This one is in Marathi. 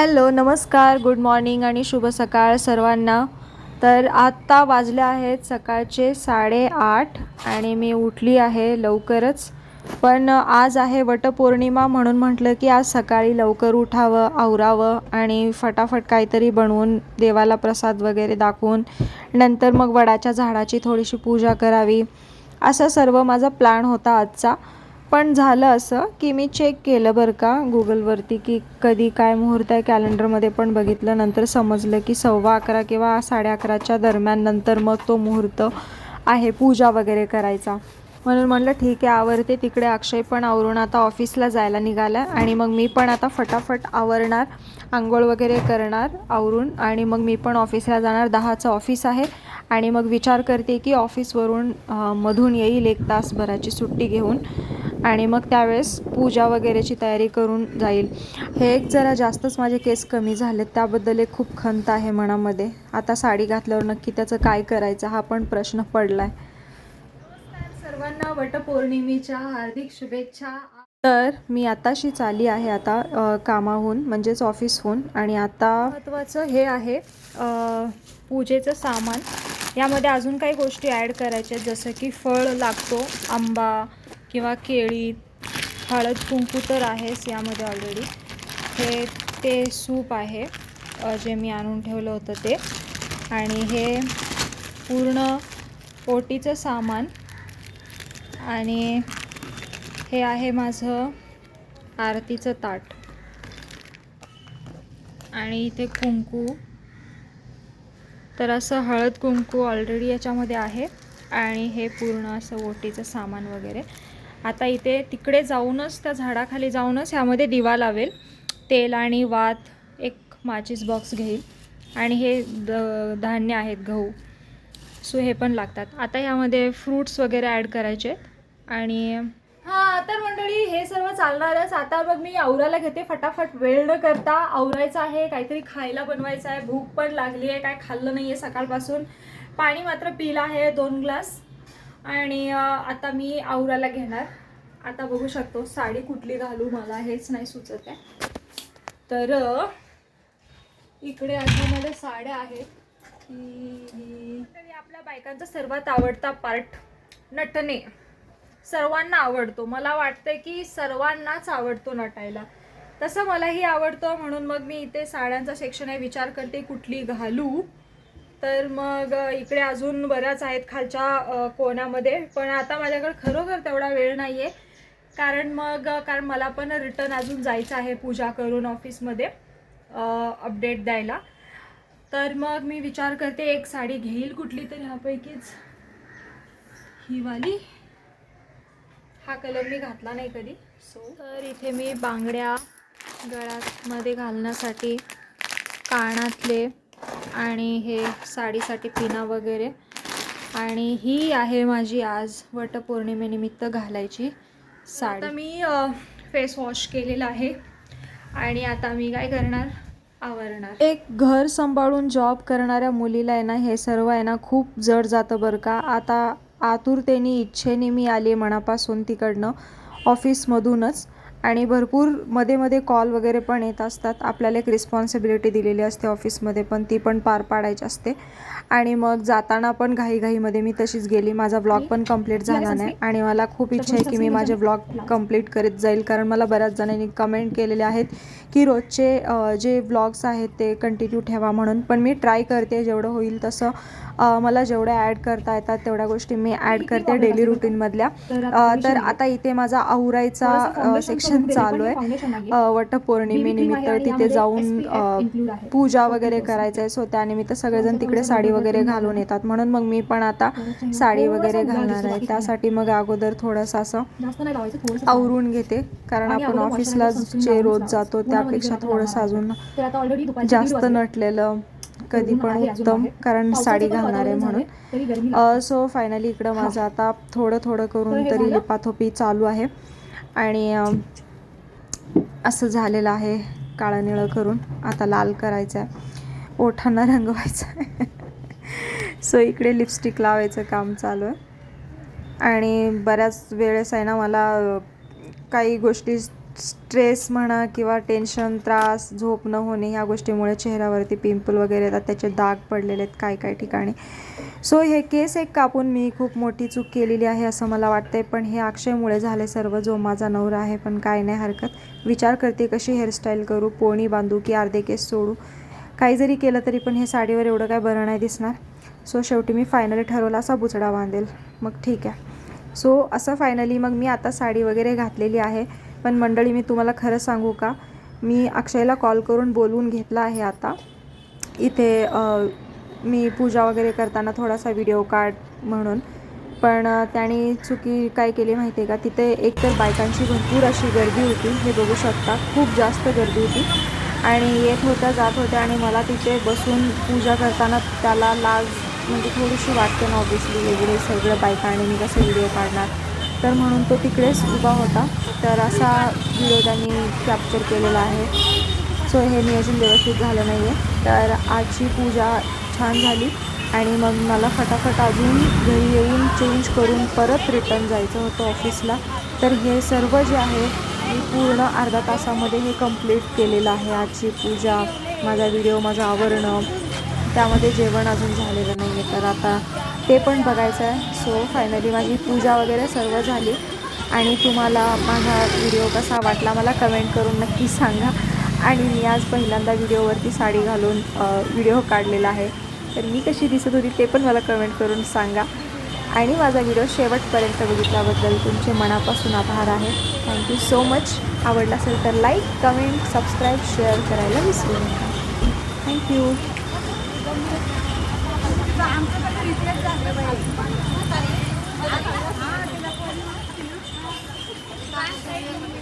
हॅलो नमस्कार गुड मॉर्निंग आणि शुभ सकाळ सर्वांना. तर आत्ता वाजले आहेत सकाळचे साडेआठ आणि मी उठली आहे लवकरच. पण आज आहे वटपौर्णिमा म्हणून म्हटलं की आज सकाळी लवकर उठावं आवरावं आणि फटाफट काहीतरी बनवून देवाला प्रसाद वगैरे दाखवून नंतर मग वडाच्या झाडाची थोडीशी पूजा करावी. असा सर्व माझा प्लॅन होता आजचा. पण झालं असं की मी चेक केलं बरं का गुगलवरती की कधी काय मुहूर्त आहे कॅलेंडरमध्ये पण बघितलं. नंतर समजलं की सव्वा अकरा किंवा साडे अकराच्या दरम्यान नंतर मग तो मुहूर्त आहे पूजा वगैरे करायचा. म्हणून म्हटलं ठीक आहे आवरते तिकडे. अक्षय पण आवरून आता ऑफिसला जायला निघाला आणि मग मी पण आता फटाफट आवरणार आंघोळ वगैरे करणार आवरून आणि मग मी पण ऑफिसला जाणार. दहाचं ऑफिस आहे आणि मग विचार करते की ऑफिसवरून मधून येईल एक तासभराची सुट्टी घेऊन. आणि मग त्यावेळेस पूजा वगैरेची तयारी करून जाईल. हे एक जरा जास्तच माझे केस कमी झालेत त्याबद्दल एक खूप खंत आहे मनामध्ये. आता साडी घातल्यावर नक्की त्याचं काय करायचं हा पण प्रश्न पडला आहे सर्वांना वटपौर्णिमेच्या हार्दिक शुभेच्छा. तर मी आताशीच आली आहे आता कामाहून म्हणजेच ऑफिसहून. आणि आता महत्त्वाचं हे आहे पूजेचं सामान. यामध्ये अजून काही गोष्टी ॲड करायच्या आहेत जसं की फळ लागतो आंबा किंवा केळी हळद कुंकू तर आहेच यामध्ये ऑलरेडी हे ते सूप आहे जे मी आणून ठेवलं होतं ते. आणि हे पूर्ण ओटीचं सामान. आणि हे आहे माझं आरतीचं ताट. आणि इथे कुंकू. तर असं हळद कुंकू ऑलरेडी याच्यामध्ये आहे. आणि हे पूर्ण असं ओटीचं सामान वगैरे. आता इथे तिकडे जाऊनच त्या झाडाखाली जाऊनच ह्यामध्ये दिवा लावेल. तेल आणि वात एक माचीस बॉक्स घेईल. आणि हे द धान्य आहेत गहू. सो हे पण लागतात. आता ह्यामध्ये फ्रूट्स वगैरे ॲड करायचे आहेत. आणि हां तर मंडळी हे सर्व चालणारच. आता मग मी आवरायला घेते. फटाफट वेळ न करता आवरायचं आहे. काहीतरी खायला बनवायचं आहे. भूक पण लागली आहे. काय खाल्लं नाही आहे सकाळपासून. पाणी मात्र पिलं आहे दोन ग्लास. आणि आता मी आवराला घेणार. आता बघू शकतो साडी कुठली घालू मला हेच नाही सुचत आहे. तर इकडे अशामध्ये साड्या आहेत. तरी आपल्या बायकांचा सर्वात आवडता पार्ट नटणे. सर्वांना आवडतो. मला वाटतं की सर्वांनाच आवडतो नटायला. तसं मलाही आवडतं म्हणून मग मी इथे साड्यांचा सेक्शन आहे विचार करते कुठली घालू. तर मग इकडे अजून बऱ्याच आहेत खालच्या कोणामध्ये कोण्यामध्ये पण आता माझ्याकडे खरोखर तेवढा वेळ नाही आहे कारण मग कारण मला पण रिटर्न अजून जायचं आहे पूजा करून ऑफिसमध्ये अपडेट द्यायला. तर मग मी विचार करते एक साडी घेईल कुठली तर ह्यापैकीच ही वाली. हा कलर मी घातला नाही कधी. सो तर इथे मी बांगड्या गळ्यामध्ये घालण्यासाठी कानातले आणि हे साडीसाठी पिना वगैरे. आणि ही आहे माझी आज वटपौर्णिमेनिमित्त घालायची साडी. आता मी फेस वॉश केलेला आहे आणि आता मी काय करणार? आवरणार. एक घर सांभाळून जॉब करणाऱ्या मुलीला आहे ना हे सर्व आहे ना खूप जड जातं बरं का. आता आतुरतेने इच्छेने मी आली मनापासून तिकडनं ऑफिसमधूनच. आणि भरपूरमध्ये मध्ये कॉल वगैरे पण येत असतात. आपल्याला एक रिस्पॉन्सिबिलिटी दिलेली असते ऑफिसमध्ये पण ती पण पार पाडायची असते. आणि मग जाताना पण घाईघाईमध्ये मी तशीच गेली. माझा व्लॉग पण कंप्लीट झाला नाही. आणि मला खूप इच्छा आहे की मी माझे व्लॉग कंप्लीट करीत जाईल. कारण मला बऱ्याच जणांनी कमेंट केलेले आहेत की रोजचे जे व्लॉग्स आहेत ते कंटिन्यू ठेवा म्हणून. पण मी ट्राय करते जेवढं होईल तसं. मला जेवढ्या ॲड करता येतात तेवढ्या गोष्टी मी ॲड करते डेली रुटीनमधल्या तर आता इथे माझा आवरायचा सेक्शन चालू आहे. वटपौर्णिमेनिमित्त तिथे जाऊन पूजा वगैरे करायचं आहे सो त्यानिमित्त सगळेजण तिकडे साडी वगैरे घालून येतात. म्हणून मग मी पण आता साडी वगैरे घालणार आहे. त्यासाठी मग अगोदर थोडंसं असं आवरून घेते. कारण आपण ऑफिसला जे रोज. जातो त्यापेक्षा थोडंसं. अजून जास्त. नटलेलं कधी पण उत्तम. कारण साडी घालणार आहे म्हणून. सो फायनली इकडं माझं आता थोडं थोडं करून हे तरी? लिपाथोपी चालू आहे. आणि असं झालेलं आहे काळं निळं करून. आता लाल करायचं आहे ओठांना रंगवायचं आहे सो इकडे लिपस्टिक लावायचं काम चालू आहे. आणि बऱ्याच वेळेस आहे ना मला काही गोष्टी स्ट्रेस म्हणा किंवा टेन्शन त्रास झोप न होणे ह्या गोष्टीमुळे चेहऱ्यावरती पिंपल वगैरे येतात त्याचे दाग पडलेले आहेत काय काय ठिकाणी. सो हे केस एक कापून मी खूप मोठी चूक केलेली आहे असं मला वाटतंय पण हे अक्षयमुळे झाले सर्व जो माझा नवरा आहे पण काय नाही हरकत. विचार करते कशी हेअरस्टाईल करू पोणी बांधू की अर्धे केस सोडू? काही जरी केलं तरी पण हे साडीवर एवढं काय बरं नाही दिसणार. सो शेवटी मी फायनली ठरवलं असा बुचडा बांधेल. मग ठीक आहे. सो असं फायनली मग मी आता साडी वगैरे घातलेली आहे. पण मंडळी मी तुम्हाला खरं सांगू का? मी अक्षयला कॉल करून बोलवून घेतला आहे आता. इथे मी पूजा वगैरे करताना थोडासा व्हिडिओ काढ म्हणून. पण त्याने चुकी काय केली माहिती आहे का? तिथे एकतर बायकांची भरपूर अशी गर्दी होती. हे बघू शकता खूप जास्त गर्दी होती. आणि येत होत्या जात होत्या आणि मला तिथे बसून पूजा करताना त्याला लाज म्हणजे थोडीशी वाटते ना ऑब्विसली वेगळे सगळं बायका आणि मी कसं व्हिडिओ काढणार? तर म्हणून तो तिकडेच उभा होता. तर असा व्हिडिओ त्यांनी कॅप्चर केलेला आहे. सो हे नियोजन व्यवस्थित झालं नाही आहे तर आजची पूजा छान झाली आणि मग मला फटाफट अजून घरी येऊन चेंज करून परत रिटर्न जायचं होतं ऑफिसला तर हे सर्व जे आहे मी पूर्ण अर्धा तासामध्ये हे कंप्लीट केलेलं आहे. आजची पूजा माझा व्हिडिओ माझं आवरणं. त्यामध्ये जेवण अजून झालेलं नाही आहे तर आता ते पण बघायचं आहे. सो फायनली माझी पूजा वगैरे सर्व झाली. आणि तुम्हाला माझा व्हिडिओ कसा वाटला मला कमेंट करून नक्की सांगा. आणि मी आज पहिल्यांदा व्हिडिओवरती साडी घालून व्हिडिओ काढलेला आहे. तर मी कशी दिसत होती ते पण मला कमेंट करून सांगा. आणि माझा व्हिडिओ शेवटपर्यंत बघितल्याबद्दल तुमचे मनापासून आभार आहे. थँक्यू सो मच आवडला असेल तर लाईक कमेंट सबस्क्राईब शेअर करायला विसरू नका. थँक्यू काय